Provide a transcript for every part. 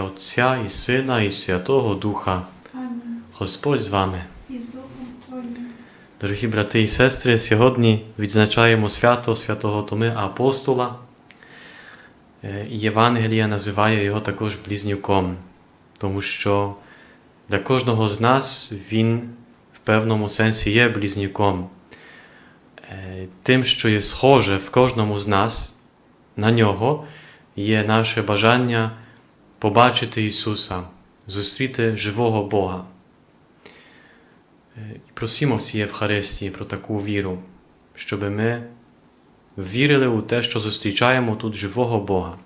Отця і Сина, і Святого Духа. Амінь. Господь з вами. І з Духом Твоїм. Дорогі брати і сестри, сьогодні відзначаємо свято святого Томи Апостола. Е, Євангелія називає його також близнюком, тому що для кожного з нас він в певному сенсі є близнюком. Е, Тим, що є схоже в кожному з нас на нього, є наше бажання побачити Ісуса, зустріти живого Бога. І просимо в цій Євхаристії про таку віру, щоб ми вірили у те, що зустрічаємо тут живого Бога.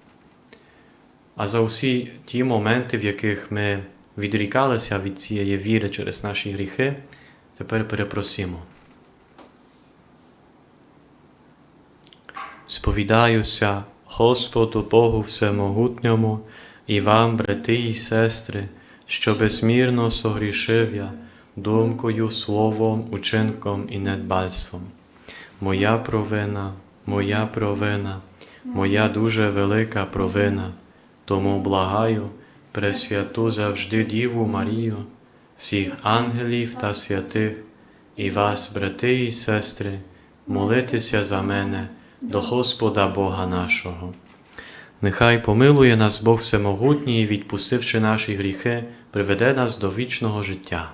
А за усі ті моменти, в яких ми відрікалися від цієї віри через наші гріхи, тепер перепросимо. Сповідаюся Господу Богу Всемогутньому і вам, брати і сестри, що безмірно согрішив я думкою, словом, учинком і недбальством. Моя провина, моя провина, моя дуже велика провина, тому благаю, Пресвяту завжди Діву Марію, всіх ангелів та святих, і вас, брати і сестри, молитися за мене до Господа Бога нашого. Нехай помилує нас Бог Всемогутній, відпустивши наші гріхи, приведе нас до вічного життя.